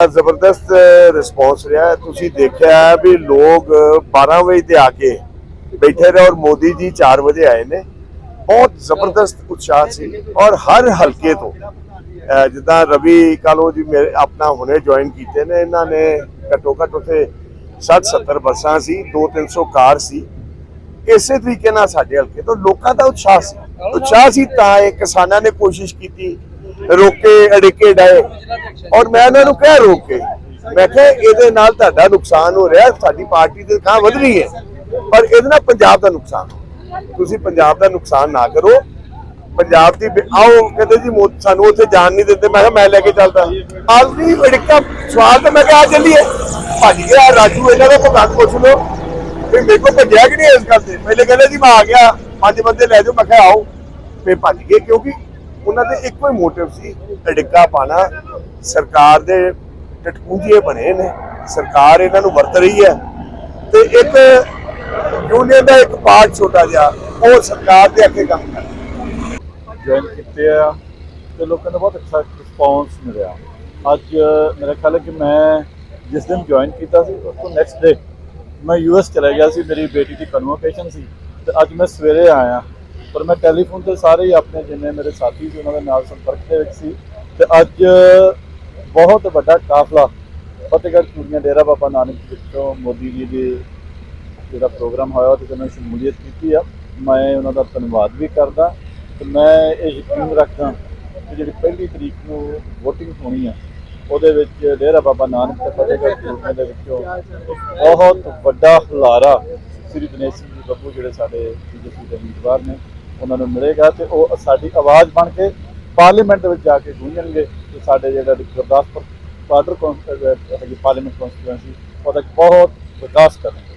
ਜ਼ਬਰਦਸਤ ਰਿਸਪੌਂਸ ਰਿਹਾ ਤੁਸੀਂ ਦੇਖਿਆ ਵੀ ਲੋਕ 12 ਵਜੇ ਤੇ ਆ ਕੇ ਬੈਠੇ ਰਹੇ ਔਰ ਮੋਦੀ ਜੀ 4 ਵਜੇ ਆਏ ਨੇ। ਬਹੁਤ ਜ਼ਬਰਦਸਤ ਉਤਸ਼ਾਹ ਸੀ ਔਰ ਹਰ ਹਲਕੇ ਤੋਂ ਜਿੱਦਾਂ ਰਵੀ ਕਾਲੋ ਜੀ ਮੇਰੇ, ਆਪਣਾ ਹੁਣੇ ਜੁਆਇਨ ਕੀਤੇ ਨੇ। ਇਹਨਾਂ ਨੇ ਘੱਟੋ ਘੱਟ ਉਥੇ 60 70 ਬੱਸਾਂ ਸੀ 2-300 ਕਾਰ ਸੀ। ਇਸੇ ਤਰੀਕੇ ਨਾਲ ਸਾਡੇ ਹਲਕੇ ਤੋਂ ਲੋਕਾਂ ਦਾ ਉਤਸ਼ਾਹ ਸੀ। ਉਤਸ਼ਾਹ ਸੀ ਤਾਂ ਇਹ ਕਿਸਾਨਾਂ ਨੇ ਕੋਸ਼ਿਸ਼ ਕੀਤੀ ਰੋਕੇ, ਅੜਿੱਕੇ ਡਾਏ। ਔਰ ਮੈਂ ਇਹਨਾਂ ਨੂੰ ਕਿਹਾ, ਰੋਕ। ਕੇ ਮੈਂ ਕਿਹਾ, ਇਹਦੇ ਨਾਲ ਤੁਹਾਡਾ ਨੁਕਸਾਨ ਹੋ ਰਿਹਾ, ਸਾਡੀ ਪਾਰਟੀ ਦੇ ਥਾਂ ਵਧ ਰਹੀ ਹੈ। ਪਰ ਇਹਦੇ ਨਾਲ ਪੰਜਾਬ ਦਾ ਨੁਕਸਾਨ ਤੁਸੀਂ ਪੰਜਾਬ ਦਾ ਨੁਕਸਾਨ ਨਾ ਕਰੋ। ਪੰਜਾਬ ਦੀ ਆਓ, ਕਹਿੰਦੇ ਜੀ ਸਾਨੂੰ ਉੱਥੇ ਜਾਣ ਨਹੀਂ ਦਿੰਦੇ। ਮੈਂ ਕਿਹਾ, ਮੈਂ ਲੈ ਕੇ ਚੱਲਦਾ। ਆਲਦੀ ਅੜਿੱਕਾ ਸਵਾਲ ਤਾਂ ਮੈਂ ਕਿਹਾ, ਆ ਚੱਲੀਏ। ਭੱਜ ਗਿਆ ਰਾਜੂ, ਇਹਨਾਂ ਦਾ ਕੋਈ ਪੁੱਛ ਲਓ। ਵੀ ਮੇਰੇ ਕੋਲ ਭੱਜਿਆ ਕਿ ਨਹੀਂ ਇਸ ਗੱਲ ਤੇ? ਪਹਿਲੇ ਕਹਿੰਦੇ ਜੀ, ਮੈਂ ਆ ਗਿਆ। ਪੰਜ ਬੰਦੇ ਲੈ ਜਾਓ। ਮੈਂ ਕਿਹਾ, ਆਓ। ਫੇ ਭੱਜ ਗਏ, ਕਿਉਂਕਿ ਉਹਨਾਂ ਦੇ ਇੱਕੋ ਹੀ ਮੋਟਿਵ ਸੀ ਅੜਿੱਕਾ ਪਾਣਾ। ਸਰਕਾਰ ਦੇ ਟਟਕੂੰਜੀਏ ਬਣੇ ਨੇ, ਸਰਕਾਰ ਇਹਨਾਂ ਨੂੰ ਵਰਤ ਰਹੀ ਹੈ। ਤੇ ਇੱਕ ਯੂਨੀਅਨ ਦਾ ਇੱਕ ਪਾਰਟ ਛੋਟਾ ਜਿਹਾ, ਉਹ ਸਰਕਾਰ ਦੇ ਅੱਗੇ ਕੰਮ ਕਰ ਜੁਆਇਨ ਕੀਤੇ ਆ ਤੇ ਲੋਕਾਂ ਦਾ ਬਹੁਤ ਅੱਛਾ ਰਿਸਪੌਂਸ ਮਿਲਿਆ। ਅੱਜ ਮੇਰਾ ਖਿਆਲ ਹੈ ਕਿ ਮੈਂ ਜਿਸ ਦਿਨ ਜੁਆਇਨ ਕੀਤਾ ਸੀ, ਉਸ ਤੋਂ ਨੈਕਸਟ ਡੇ ਮੈਂ ਯੂਐਸ ਚਲਾ ਗਿਆ ਸੀ, ਮੇਰੀ ਬੇਟੀ ਦੀ ਕਨਵੋਕੇਸ਼ਨ ਸੀ। ਤੇ ਅੱਜ ਮੈਂ ਸਵੇਰੇ ਆਇਆ। ਪਰ ਮੈਂ ਟੈਲੀਫੋਨ ਤੇ ਸਾਰੇ ਹੀ ਆਪਣੇ ਜਿੰਨੇ ਮੇਰੇ ਸਾਥੀ ਸੀ, ਉਹਨਾਂ ਦੇ ਨਾਲ ਸੰਪਰਕ ਦੇ ਵਿੱਚ ਸੀ। ਤੇ ਅੱਜ ਬਹੁਤ ਵੱਡਾ ਕਾਫਲਾ ਫਤਿਹਗੜ੍ਹ ਚੂੜੀਆਂ ਡੇਰਾ ਬਾਬਾ ਨਾਨਕ ਵਿੱਚੋਂ ਮੋਦੀ ਜੀ ਦੇ ਜਿਹੜਾ ਪ੍ਰੋਗਰਾਮ ਹੋਇਆ, ਉਹਦੇ 'ਚ ਮੈਂ ਸ਼ਮੂਲੀਅਤ ਕੀਤੀ ਆ। ਮੈਂ ਉਹਨਾਂ ਦਾ ਧੰਨਵਾਦ ਵੀ ਕਰਦਾ। ਤੇ ਮੈਂ ਇਹ ਯਕੀਨ ਰੱਖਦਾ ਕਿ ਜਿਹੜੀ ਪਹਿਲੀ ਤਰੀਕ ਨੂੰ VOTING ਹੋਣੀ ਆ, ਉਹਦੇ ਵਿੱਚ ਡੇਰਾ ਬਾਬਾ ਨਾਨਕ ਤੇ ਫਤਿਹਗੜ੍ਹ ਚੂੜੀਆਂ ਦੇ ਵਿੱਚੋਂ ਬਹੁਤ ਵੱਡਾ ਹੁਲਾਰਾ ਸ੍ਰੀ ਦਿਨੇਸ਼ ਸਿੰਘ ਜੀ ਬੱਬੂ, ਜਿਹੜੇ ਸਾਡੇ ਬੀਜੇਪੀ ਦੇ ਉਮੀਦਵਾਰ ਨੇ ਉਹਨਾਂ ਨੂੰ ਮਿਲੇਗਾ ਤੇ ਉਹ ਸਾਡੀ ਆਵਾਜ਼ ਬਣ ਕੇ ਪਾਰਲੀਮੈਂਟ ਦੇ ਵਿੱਚ ਜਾ ਕੇ ਗੂੰਜਣਗੇ ਤੇ ਸਾਡੇ ਜਿਹੜਾ ਗੁਰਦਾਸਪੁਰ ਬਾਰਡਰ ਕੌਂਸਲ ਹੈਗੀ ਪਾਰਲੀਮੈਂਟ ਕੌਂਸਟੀਟੂਐਂਸੀ ਉਹਦਾ ਬਹੁਤ ਵਿਕਾਸ ਕਰਨਗੇ।